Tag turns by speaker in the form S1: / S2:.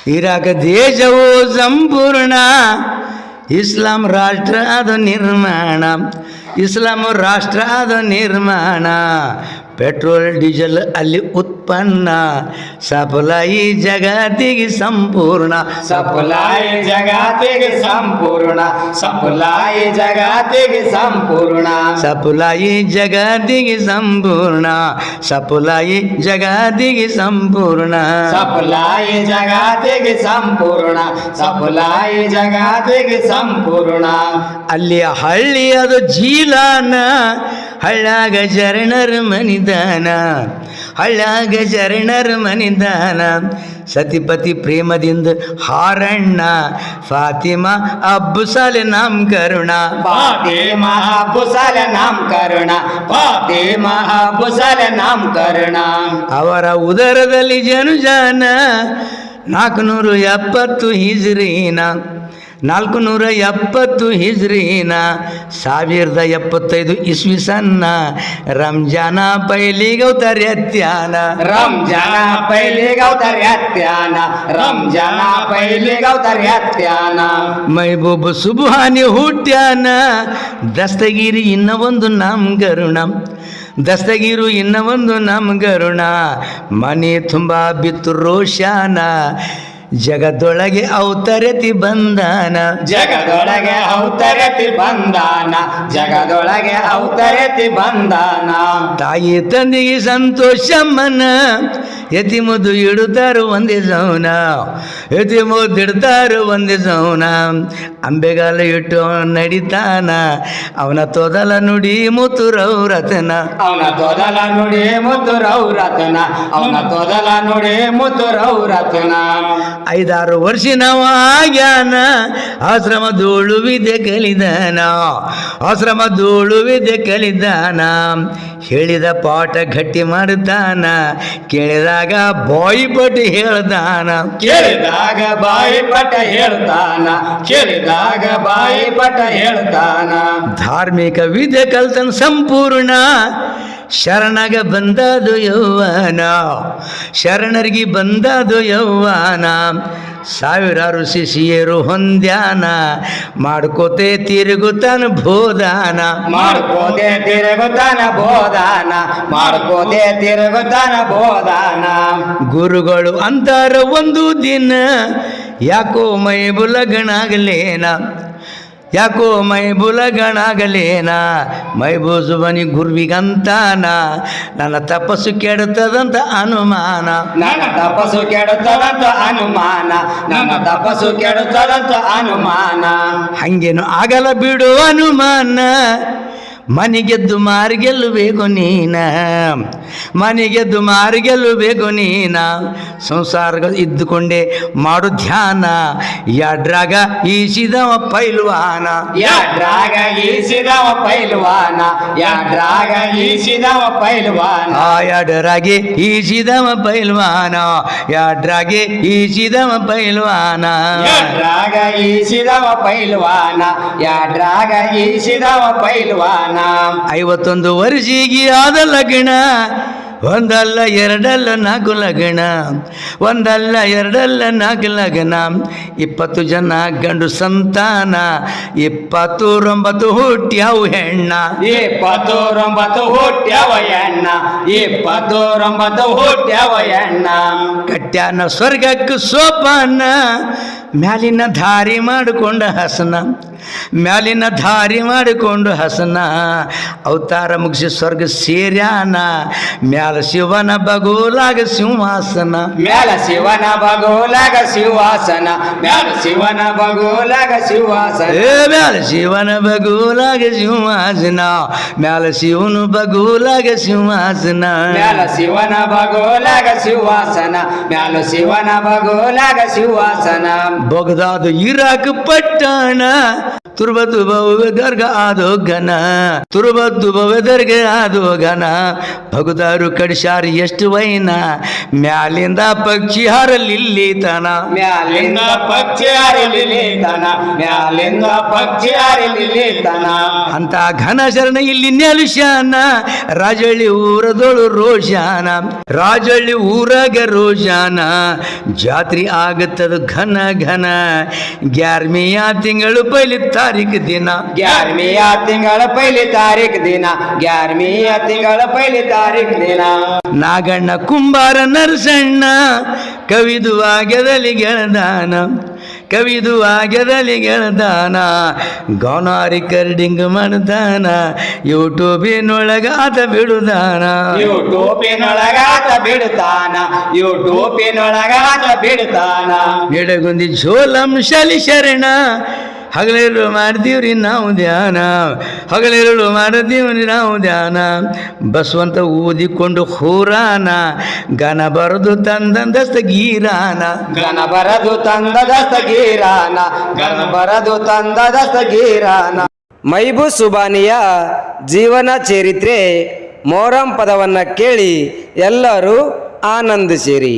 S1: ಇರಾಕ ದೇಶವು ಸಂಪೂರ್ಣ ಇಸ್ಲಾಂ ರಾಷ್ಟ್ರ ಅದು ನಿರ್ಮಾಣ ಇಸ್ಲಾಂ ರಾಷ್ಟ್ರ ಅದು ನಿರ್ಮಾಣ ಪೆಟ್ರೋಲ್, ಡೀಸೆಲ್ ಅಲ್ಲಿ ಉತ್ಪನ್ನ. ಸಪ್ಲೈ ಜಗತ್ತಿಗೆ ಸಂಪೂರ್ಣ.
S2: ಸಪ್ಲೈ ಜಗತ್ತಿಗೆ ಸಂಪೂರ್ಣ. ಸಪ್ಲೈ ಜಗತ್ತಿಗೆ ಸಂಪೂರ್ಣ.
S1: ಸಪ್ಲೈ ಜಗತ್ತಿಗೆ ಸಂಪೂರ್ಣ. ಸಪ್ಲೈ ಜಗತ್ತಿಗೆ ಸಂಪೂರ್ಣ.
S2: ಸಪ್ಲೈ ಜಗತ್ತಿಗೆ ಸಂಪೂರ್ಣ. ಸಪ್ಲಾಯಿ ಜಗತ್ತಿಗೆ ಸಂಪೂರ್ಣ.
S1: ಅಲ್ಲಿ ಹಳ್ಳಿ ಅದು ಜೀಲಾನ ಹಳ್ಳಾಗ ಶರಣರ ಮನಿದಾನ ಹಳ್ಳಾಗ ಶರಣರ ಮನಿದಾನ. ಸತಿಪತಿ ಪ್ರೇಮದಿಂದ ಹಾರಣ್ಣ ಫಾತಿಮಾ ಅಬ್ಬುಸಾಲೆ ನಾಮಕರಣ
S2: ಫಾತಿಮಾ ಬುಸಲ ನಾಮಕರಣ ಫಾತಿಮಾ ನಾಮ ಕರುಣ.
S1: ಅವರ ಉದರದಲ್ಲಿ ಜನುಜಾನ ನಾಲ್ಕುನೂರು ಎಪ್ಪತ್ತು ಹಿಜ್ರೀನ. ನಾಲ್ಕು ನೂರ ಎಪ್ಪತ್ತು ಹಿಜ್ರೀನ ಸಾವಿರದ ಎಪ್ಪತ್ತೈದು ಇಸ್ವಿ ಸನ್ನ ರಂಜಾನ ಪೈಲಿಗವತರ್ಯತ್ಯಾನ
S2: ರಂಜಾನ ಪೈಲಿಗವತರ್ಯತ್ಯಾನ ರಂಜಾನ ಪೈಲಿಗವತರ್ಯತ್ಯಾನ
S1: ಮೈಬೂಬ್ ಸುಬಾನಿ ಹುಟ್ಟ್ಯಾನ ದಸ್ತಗಿರಿ ಇನ್ನ ಒಂದು ನಾಮಗರುಣ ದಸ್ತಗಿರು ಇನ್ನ ಒಂದು ನಾಮಗರುಣ ಮನೆ ತುಂಬ ಬಿತ್ತು ರೋಷಾನ. ಜಗದೊಳಗೆ ಅವತರತಿ ಬಂದಾನ.
S2: ಜಗದೊಳಗೆ ಔತರತಿ ಬಂದಾನ. ಜಗದೊಳಗೆ ಔತರತಿ ಬಂದಾನ.
S1: ತಾಯಿ ತಂದೆಗೆ ಸಂತೋಷಮ್ಮನ ಯತಿ ಮುದ್ದು ಇಡುತ್ತಾರು ಒಂದೇ ಸೌನ. ಯತಿ ಮುದ್ದು ಇಡ್ತಾರು ಒಂದೇ ಸೌನ. ಅಂಬೆಗಾಲ ಇಟ್ಟು ಅವನ ನಡಿತಾನ. ಅವನ ತೊದಲ ನುಡಿ ಮುತ್ತು ರೌರತನ
S2: ಅವನ ತೊದಲ ನುಡಿ ಮುತ್ತು ರೌರತನ ಅವನ ತೊದಲ ನುಡಿ ಮುತ್ತು ರೌರತನ
S1: ಐದಾರು ವರ್ಷ ನಾವು ಆಗ್ಯಾನ ಆಶ್ರಮ ಧೂಳು ವಿದ್ಯೆ ಕಲಿದಾನ. ಆಶ್ರಮ ಧೂಳು ವಿದ್ಯೆ ಕಲಿದಾನ. ಹೇಳಿದ ಪಾಠ ಗಟ್ಟಿ ಮಾಡ್ತಾನ ಕೇಳಿದಾಗ ಬಾಯಿ ಪಟ್ಟು ಹೇಳ್ದಾನ
S2: ಕೇಳಿದಾಗ ಬಾಯಿ ಪಟ ಹೇಳ್ತಾನ ಕೇಳಿದಾಗ ಬಾಯಿ ಪಟ ಹೇಳ್ತಾನ
S1: ಧಾರ್ಮಿಕ ವಿದ್ಯೆ ಕಲ್ತನ ಸಂಪೂರ್ಣ ಶರಣಗ ಬಂದದು ಯೌವನ ಶರಣರಿಗೆ ಬಂದದು ಯೌವನ. ಸಾವಿರಾರು ಶಿಶಿಯರು ಹೊಂದ್ಯಾನ ಮಾಡ್ಕೋತೆ ತಿರುಗುತ್ತಾನ ಬೋಧಾನ.
S2: ಮಾಡ್ಕೋತೆ ತಿರುಗುತ್ತಾನ ಬೋಧಾನ ಮಾಡ್ಕೋತೆ ತಿರುಗುತ್ತಾನ ಬೋಧಾನ.
S1: ಗುರುಗಳು ಅಂತಾರ ಒಂದು ದಿನ ಯಾಕೋ ಮೈ ಬುಲಗಣಾಗಲೇನ ಯಾಕೋ ಮೈ ಬುಲಗಣಾಗಲೇನ? ಮೈ ಬೂಸುವನಿ ಗುರ್ವಿಗಂತಾನ? ನನ್ನ ತಪಸ್ಸು ಕೆಡುತ್ತದಂತ ಅನುಮಾನ.
S2: ನನ್ನ ತಪಸ್ಸು ಕೆಡುತ್ತದಂತ ಅನುಮಾನ. ನನ್ನ ತಪಸ್ಸು ಕೆಡುತ್ತದಂತ ಅನುಮಾನ.
S1: ಹಂಗೇನು ಆಗಲ ಬಿಡು ಅನುಮಾನ. ಮನೆಗೆದ್ದು ಮಾರಿಗೆಲ್ಲಬೇಕು ನೀನ. ಮನೆಗೆದ್ದು ಮಾರಿಗೆಲ್ಲಬೇಕು ನೀನ. ಸಂಸಾರ ಇದ್ದುಕೊಂಡೆ ಮಾಡು ಧ್ಯಾನ. ಯಾಡ್ರಾಗ ಈಸಿದವ ಪೈಲ್ವಾನ.
S2: ಯಾಡ್ರಾಗ ಈಸಿದವ ಪೈಲ್ವಾನ. ಯಾಡ್ರಾಗ ಈಸಿದವ ಪೈಲ್ವಾನ.
S1: ಆ ಯಾಡ್ರಾಗೆ ಈಸಿದವ ಪೈಲ್ವಾನ. ಯಾಡ್ರಾಗೆ ಈಸಿದವ ಪೈಲ್ವಾನ.
S2: ಯಾಡ್ರಾಗ ಈಸಿದವ ಪೈಲ್ವಾನ. ಯಾಡ್ರಾಗ ಈಸಿದವ ಪೈಲ್ವಾನ.
S1: ಐವತ್ತೊಂದು ವರ್ಷಿಗೆ ಆದ ಲಗ್ನ ಒಂದಲ್ಲ ಎರಡಲ್ಲ ನಾಲ್ಕು ಲಗ್ನ ಒಂದಲ್ಲ ಎರಡಲ್ಲ ನಾಲ್ಕು ಲಗ್ನ ಇಪ್ಪತ್ತು ಜನ ಗಂಡು ಸಂತಾನ ಇಪ್ಪತ್ತೂರೊಂಬತ್ತು ಹುಟ್ಟ್ಯಾವು ಹೆಣ್ಣ.
S2: ಇಪ್ಪತ್ತೂರೊಂಬತ್ತು ಹೆಣ್ಣ ಎಣ್ಣ ಇಪ್ಪತ್ತೂರೊಂಬತ್ತು ಹುಟ್ಟ್ಯಾವ ಹೆಣ್ಣ.
S1: ಕಟ್ಯಾನ ಸ್ವರ್ಗಕ್ಕೆ ಸೋಪಾನ ಮ್ಯಾಲಿನ ದಾರಿ ಮಾಡಿಕೊಂಡ ಹಸನ. ಮ್ಯಾಲಿನ ಧಾರಿ ಮಾಡಿಕೊಂಡು ಹಸನ. ಅವತಾರ ಮುಗಿಸಿ ಸ್ವರ್ಗ ಸೇರ್ಯಾನ. ಮ್ಯಾಲ ಶಿವನ ಬಗೋಲಾಗ ಸಿಂಹಾಸನ.
S2: ಮ್ಯಾಲ ಶಿವನ ಬಗೋಲಾಗ ಶಿವಾಸನ ಮ್ಯಾಲ ಶಿವನ ಬಗೋಲಾಗ ಶಿವಾಸನ
S1: ಏ ಮ್ಯಾಲ ಶಿವನ ಬಗೋಲಾಗ ಸಿಂಹಾಸನ. ಮ್ಯಾಲ ಶಿವನು ಬಗೋಲಾಗ ಸಿಂಹಾಸನ.
S2: ಮ್ಯಾಲ ಶಿವನ ಬಗೋಲಾಗ ಶಿವಾಸನ ಮ್ಯಾಲ ಶಿವನ ಬಗೋಲಾಗ ಶಿವಾಸನ
S1: ಬಗದಾದ ಇರಾಕ್ ಪಟ್ಟಣ. ತುರ್ಬತ್ತು ಭವ ದರ್ಗ ಆದೋ ಘನ. ತುರ್ಬತ್ತು ಭವ ದರ್ಗ ಆದೋ ಘನ. ಭಗದಾರು ಕಡಿಸಾರ ಎಷ್ಟು ವೈನ. ಮ್ಯಾಲಿಂದ ಪಕ್ಷಿ ಹಾರಲಿಲ್ಲಿ ತನ
S2: ಮ್ಯಾಲಿಂದ ಪಕ್ಷಿ ಹಾರಲಿಲ್ಲಿತನ. ಮ್ಯಾಲಿಂದ ಪಕ್ಷಿ ಹಾರಲಿಲ್ಲಿತನ.
S1: ಅಂತ ಘನ ಶರಣ ಇಲ್ಲಿ ನೆಲುಶಾನ ರಾಜಳ್ಳಿ ಊರದೊಳು ರೋಷಾನ. ರಾಜಳ್ಳಿ ಊರಾಗ ರೋಷಾನ. ಜಾತ್ರಿ ಆಗುತ್ತದ ಘನ ಘನ. ಗ್ಯಾರ್ಮಿಯ ತಿಂಗಳು ಪೈಲಿ ತಾರೀಕು ದಿನ.
S2: ಗ್ಯಾರ್ಮಿಯ ತಿಂಗಳ ಪೈಲಿ ತಾರೀಖ್ ದಿನ. ಗ್ಯಾರ್ಮಿಯ ತಿಂಗಳ ಪೈಲಿ ತಾರೀಖ್ ದಿನ.
S1: ನಾಗಣ್ಣ ಕುಂಬಾರ ನರಸಣ್ಣ ಕವಿದು ಆಗ್ಯದಲ್ಲಿ ಗೆಳದಾನ. ಕವಿದು ಆಗ್ಯದಲ್ಲಿ ಗೆಳದಾನ. ಗೌನಾರಿ ಕರ್ಡಿಂಗ್ ಮಾಡ್ದಾನ ಯೂಟ್ಯೂಬಿನೊಳಗ ಆತ ಬಿಡುದಾನ.
S2: ಯೂಟ್ಯೂಬಿನೊಳಗಾತ ಯೂಟ್ಯೂಬಿನೊಳಗ ಆತ ಬಿಡುತ್ತಾನ.
S1: ಎಡಗುಂದಿ ಝೋಲಂ ಶಲಿ ಶರಣ. ಹಗಲಿರುಳು ಮಾಡ್ತೀವ್ರಿ ನಾವು ಧ್ಯಾನ. ಹಗಲಿರುಳು ಮಾಡ್ತೀವ್ರಿ ನಾವು ಧ್ಯಾನ. ಬಸವಂತ ಊದಿಕೊಂಡು ಹೂರಾನ ಗನ ಬರದು ತಂದಂದಸ್ತ ಗೀರಾನ
S2: ಗನ ಬರದು ತಂದದಸ್ತ ಗೀರಾನ ಗನ ಬರದು ತಂದದಸ್ತ ಗೀರಾನ
S3: ಮೈಬು ಸುಬಾನಿಯ ಜೀವನ ಚರಿತ್ರೆ ಮೋರಂ ಪದವನ್ನು ಕೇಳಿ ಎಲ್ಲರೂ ಆನಂದಿಸಿರಿ.